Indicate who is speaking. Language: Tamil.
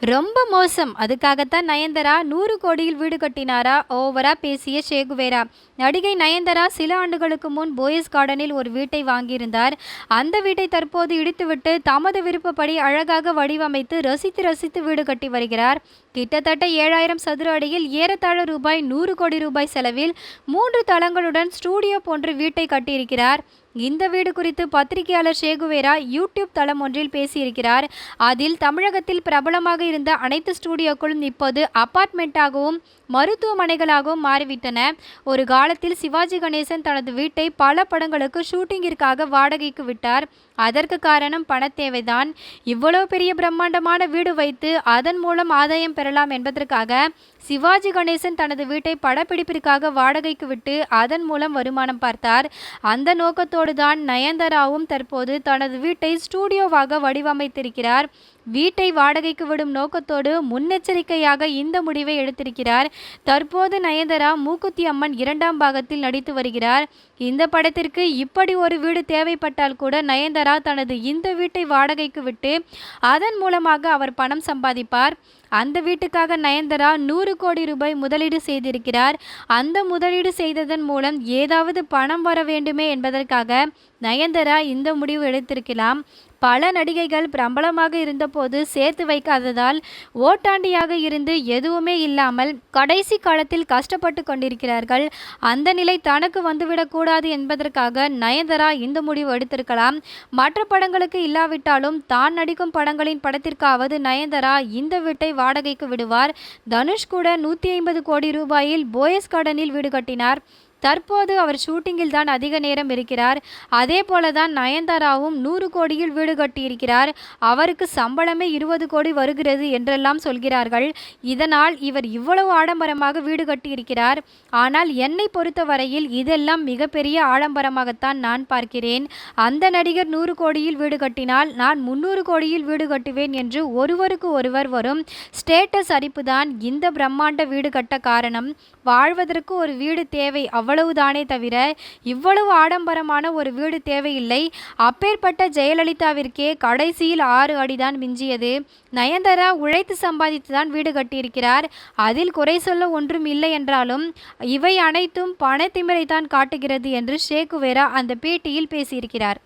Speaker 1: ரொம்ப மோசம். அதுக்காகத்தான் நயன்தாரா நூறு கோடியில் வீடு கட்டினாரா? ஓவரா பேசிய ஷேகுவேரா நடிகை நயன்தாரா சில ஆண்டுகளுக்கு முன் போயஸ் கார்டனில் ஒரு வீட்டை வாங்கியிருந்தார். அந்த வீட்டை தற்போது இடித்துவிட்டு தமது விருப்பப்படி அழகாக வடிவமைத்து ரசித்து ரசித்து வீடு கட்டி வருகிறார். கிட்டத்தட்ட ஏழாயிரம் சதுர அடியில் ஏறத்தாழ ரூபாய் நூறு கோடி ரூபாய் செலவில் மூன்று தளங்களுடன் ஸ்டூடியோ போன்று வீட்டை கட்டியிருக்கிறார். இந்த வீடு குறித்து பத்திரிகையாளர் ஷேகுவேரா யூடியூப் தளம் ஒன்றில் பேசியிருக்கிறார். அதில் தமிழகத்தில் பிரபலமாக இருந்த அனைத்து ஸ்டூடியோக்களும் இப்போது அபார்ட்மெண்ட்டாகவும் மருத்துவமனைகளாகவும் மாறிவிட்டன. ஒரு காலத்தில் சிவாஜி கணேசன் தனது வீட்டை பல படங்களுக்கு ஷூட்டிங்கிற்காக வாடகைக்கு விட்டார். அதற்கு காரணம் பணத்தேவைதான் இவ்வளவு பெரிய பிரம்மாண்டமான வீடு வைத்து அதன் மூலம் ஆதாயம் பெறலாம் என்பதற்காக சிவாஜி கணேசன் தனது வீட்டை படப்பிடிப்பிற்காக வாடகைக்கு விட்டு அதன் மூலம் வருமானம் பார்த்தார். அந்த நோக்கத்தோடு தான் நயன்தாராவும் தற்போது தனது வீட்டை ஸ்டூடியோவாக வடிவமைத்திருக்கிறார். வீட்டை வாடகைக்கு விடும் நோக்கத்தோடு முன்னெச்சரிக்கையாக இந்த முடிவை எடுத்திருக்கிறார். தற்போது நயன்தாரா மூக்குத்தி அம்மன் இரண்டாம் பாகத்தில் நடித்து வருகிறார். இந்த படத்திற்கு இப்படி ஒரு வீடு தேவைப்பட்டால் கூட நயன்தாரா தனது இந்த வீட்டை வாடகைக்கு விட்டு அதன் மூலமாக அவர் பணம் சம்பாதிப்பார். அந்த வீட்டுக்காக நயன்தாரா நூறு கோடி ரூபாய் முதலீடு செய்திருக்கிறார். அந்த முதலீடு செய்ததன் மூலம் ஏதாவது பணம் வர வேண்டுமே என்பதற்காக நயன்தாரா இந்த முடிவு எடுத்திருக்கலாம். பல நடிகைகள் பிரபலமாக இருந்தபோது சேர்த்து வைக்காததால் ஓட்டாண்டியாக இருந்து எதுவுமே இல்லாமல் கடைசி காலத்தில் கஷ்டப்பட்டு கொண்டிருக்கிறார்கள். அந்த நிலை தனக்கு வந்துவிடக்கூடாது என்பதற்காக நயன்தாரா இந்த முடிவு எடுத்திருக்கலாம். மற்ற படங்களுக்கு இல்லாவிட்டாலும் தான் நடிக்கும் படங்களின் படத்திற்காவது நயன்தாரா இந்த வீட்டை வாடகைக்கு விடுவார். தனுஷ் கூட நூற்றி ஐம்பது கோடி ரூபாயில் போயஸ் கார்டனில் வீடு கட்டினார். தற்போது அவர் ஷூட்டிங்கில் தான் அதிக நேரம் இருக்கிறார். அதே போல தான் நயன்தாராவும் நூறு கோடியில் வீடு கட்டியிருக்கிறார். அவருக்கு சம்பளமே இருபது கோடி வருகிறது என்றெல்லாம் சொல்கிறார்கள். இதனால் இவர் இவ்வளவு ஆடம்பரமாக வீடு கட்டியிருக்கிறார். ஆனால் என்னை பொறுத்தவரையில் இதெல்லாம் மிகப்பெரிய ஆடம்பரமாகத்தான் நான் பார்க்கிறேன். அந்த நடிகர் நூறு கோடியில் வீடு கட்டினால் நான் முன்னூறு கோடியில் வீடு கட்டுவேன் என்று ஒருவருக்கு ஒருவர் வரும் ஸ்டேட்டஸ் அரிப்புதான் இந்த பிரம்மாண்ட வீடு கட்ட காரணம். வாழ்வதற்கு ஒரு வீடு தேவை அவ் அவ்வளவுதானே தவிர இவ்வளவு ஆடம்பரமான ஒரு வீடு தேவையில்லை. அப்பேற்பட்ட ஜெயலலிதாவிற்கே கடைசியில் ஆறு அடிதான் மிஞ்சியது. நயன்தாரா உழைத்து சம்பாதித்து தான் வீடு கட்டியிருக்கிறார். அதில் குறை சொல்ல ஒன்றும் இல்லை என்றாலும் இவை அனைத்தும் பணத்திமிரைத்தான் காட்டுகிறது என்று ஷேகுவேரா அந்த பேட்டியில் பேசியிருக்கிறார்.